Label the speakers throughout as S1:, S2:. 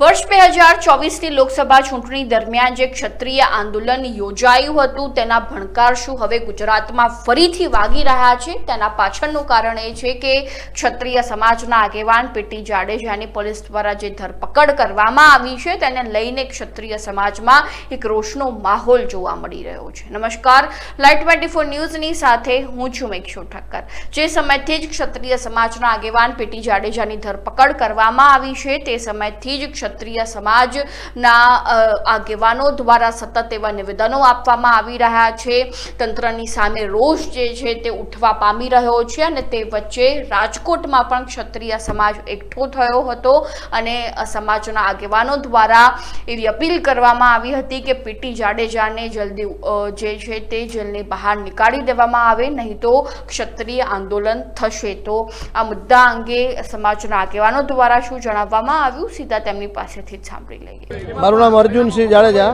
S1: વર્ષ બે હજાર ચોવીસની લોકસભા ચૂંટણી દરમિયાન જે ક્ષત્રિય આંદોલન યોજાયું હતું, તેના ભણકાર શું હવે ગુજરાતમાં ફરીથી વાગી રહ્યા છે? તેના પાછળનું કારણ એ છે કે ક્ષત્રિય સમાજના આગેવાન પીટી જાડેજાની પોલીસ દ્વારા જે ધરપકડ કરવામાં આવી છે, તેને લઈને ક્ષત્રિય સમાજમાં એક રોષનો માહોલ જોવા મળી રહ્યો છે. નમસ્કાર લાઈટ ટ્વેન્ટી ફોર ન્યૂઝની સાથે હું છું મેક્ષુ ઠક્કર. જે સમયથી જ ક્ષત્રિય સમાજના આગેવાન પીટી જાડેજાની ધરપકડ કરવામાં આવી છે, તે સમયથી જ ક્ષત્રિય સમાજના આગેવાનો દ્વારા સતત એવા નિવેદનો આપવામાં આવી રહ્યા છે. તંત્રની સામે રોષ જે છે તે ઉઠવા પામી રહ્યો છે અને તે વચ્ચે રાજકોટમાં પણ ક્ષત્રિય સમાજ એકઠો થયો હતો અને સમાજના આગેવાનો દ્વારા એવી અપીલ કરવામાં આવી હતી કે પીટી જાડેજાને જલ્દી જે છે તે જેલની બહાર નીકાળી દેવામાં આવે, નહીં તો ક્ષત્રિય આંદોલન થશે. તો આ મુદ્દા અંગે સમાજના આગેવાનો દ્વારા શું જણાવવામાં આવ્યું? સીધા તેમની પાસેથી જ સાંભળી લઈએ.
S2: મારું નામ અર્જુનસિંહ જાડેજા.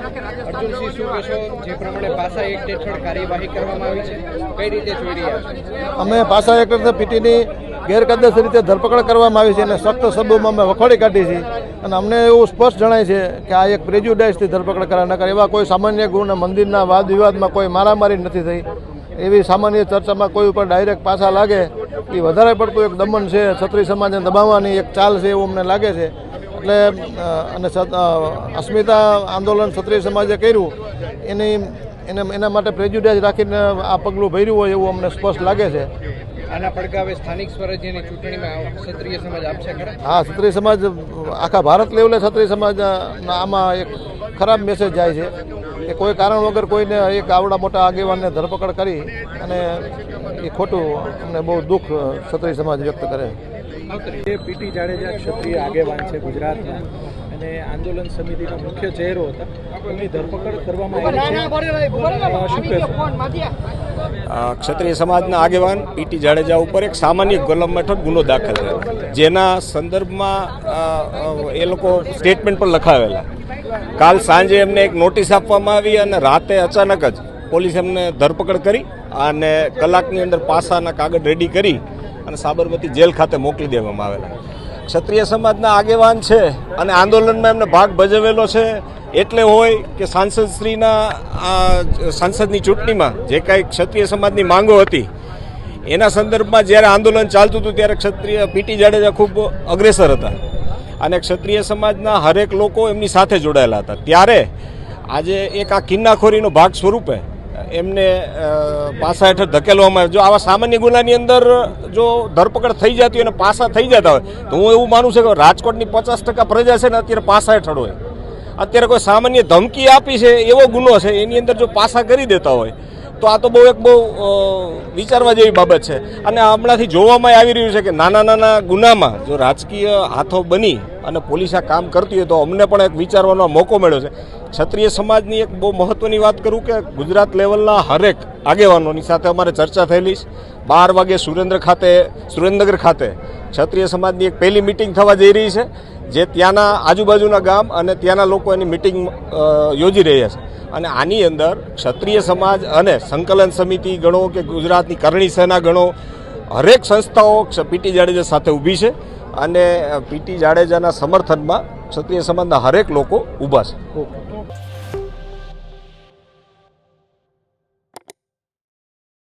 S3: અર્જુનસિંહ શું કહેશો? જે પ્રમાણે પાસા એક્ટ હેઠળ કાર્યવાહી કરવામાં આવી છે કઈ રીતે જોઈ રહ્યા
S2: અમે પાસા એક પીટીની ગેરકાયદેસર રીતે ધરપકડ કરવામાં આવી છે અને સખ્ત શબ્દોમાં અમે વખોડી કાઢી છે. અને અમને એવું સ્પષ્ટ જણાય છે કે આ એક પ્રેજ્યુડાઇસથી ધરપકડ કરા નકર. એવા કોઈ સામાન્ય ગુણ મંદિરના વાદ વિવાદમાં કોઈ મારામારી નથી થઈ. એવી સામાન્ય ચર્ચામાં કોઈ ઉપર ડાયરેક્ટ પાછા લાગે એ વધારે પડતું એક દમન છે. છત્રી સમાજને દબાવવાની એક ચાલ છે એવું અમને લાગે છે. એટલે અને અસ્મિતા આંદોલન ક્ષત્રિય સમાજે કર્યું એની એને એના માટે પ્રેજ્યુડાઇઝ રાખીને આ પગલું ભર્યું હોય એવું અમને સ્પષ્ટ લાગે છે.
S3: આના પડઘા સ્થાનિક સ્વરાજ્યની ચૂંટણીમાં ક્ષત્રિય સમાજ આપશે
S2: હા ક્ષત્રિય સમાજ આખા ભારત લેવલે ક્ષત્રિય સમાજ આમાં એક ખરાબ મેસેજ જાય છે કે કોઈ કારણ વગર કોઈને એક આવડા મોટા આગેવાનને ધરપકડ કરી અને એ ખોટું અમને બહુ દુઃખ ક્ષત્રિય સમાજ વ્યક્ત કરે.
S4: જે પીટી જાડેજા ક્ષત્રિય આગેવાન છે ગુજરાતમાં અને આંદોલન સમિતિના મુખ્ય ચહેરો હતા એમની ધરપકડ કરવામાં આવી છે.
S5: ક્ષત્રિય સમાજના આગેવાન પીટી જાડેજા ઉપર એક સામાન્ય કલમ હેઠળ ગુનો દાખલ થયો. જેના સંદર્ભમાં એ લોકો સ્ટેટમેન્ટ પણ લખાવેલા. કાલ સાંજે એમને એક નોટિસ આપવામાં આવી અને રાતે અચાનક જ પોલીસ એમને ધરપકડ કરી અને કલાકની અંદર પાસાના કાગળ રેડી કરી અને સાબરમતી જેલ ખાતે મોકલી દેવામાં આવેલા. ક્ષત્રિય સમાજના આગેવાન છે અને આંદોલનમાં એમને ભાગ ભજવેલો છે. એટલે હોય કે સાંસદશ્રીના સાંસદની ચૂંટણીમાં જે કાંઈ ક્ષત્રિય સમાજની માંગો હતી, એના સંદર્ભમાં જ્યારે આંદોલન ચાલતું હતું ત્યારે ક્ષત્રિય પીટી જાડેજા ખૂબ અગ્રેસર હતા. અને ક્ષત્રિય સમાજના હરેક લોકો એમની સાથે જોડાયેલા હતા. ત્યારે આજે એક આ કિન્નાખોરીનો ભાગ સ્વરૂપે એમને પાસા હેઠળ ધકેલવામાં આવે જો આવા સામાન્ય ગુનાની અંદર જો ધરપકડ થઈ જતી હોય અને પાસા થઈ જતા હોય, તો હું એવું માનું છું કે રાજકોટની પચાસ ટકા પ્રજા છે ને અત્યારે પાસા હેઠળ હોય. અત્યારે કોઈ સામાન્ય ધમકી આપી છે એવો ગુનો છે, એની અંદર જો પાસા કરી દેતા હોય તો આ તો બહુ એક બહુ વિચારવા જેવી બાબત છે. અને હમણાંથી જોવામાં આવી રહ્યું છે કે નાના નાના ગુનામાં જો રાજકીય હાથો બની અને પોલીસ આ કામ કરતી હોય તો અમને પણ એક વિચારવાનો મોકો મળ્યો છે. ક્ષત્રિય સમાજની એક બહુ મહત્ત્વની વાત કરું કે ગુજરાત લેવલના હરેક આગેવાનોની સાથે અમારે ચર્ચા થયેલી છે. બાર વાગે સુરેન્દ્ર ખાતે, સુરેન્દ્રનગર ખાતે ક્ષત્રિય સમાજની એક પહેલી મિટિંગ થવા જઈ રહી છે. જે ત્યાંના આજુબાજુના ગામ અને ત્યાંના લોકો એની મિટિંગ યોજી રહ્યા છે. અને આની અંદર ક્ષત્રિય સમાજ અને સંકલન સમિતિ ગણો કે ગુજરાતની કરણી સેના ગણો, હરેક સંસ્થાઓ પીટી જાડેજા સાથે ઊભી છે અને પીટી જાડેજાના સમર્થનમાં ક્ષત્રિય સમાજના હરેક લોકો ઊભા છે.
S4: ઓકે.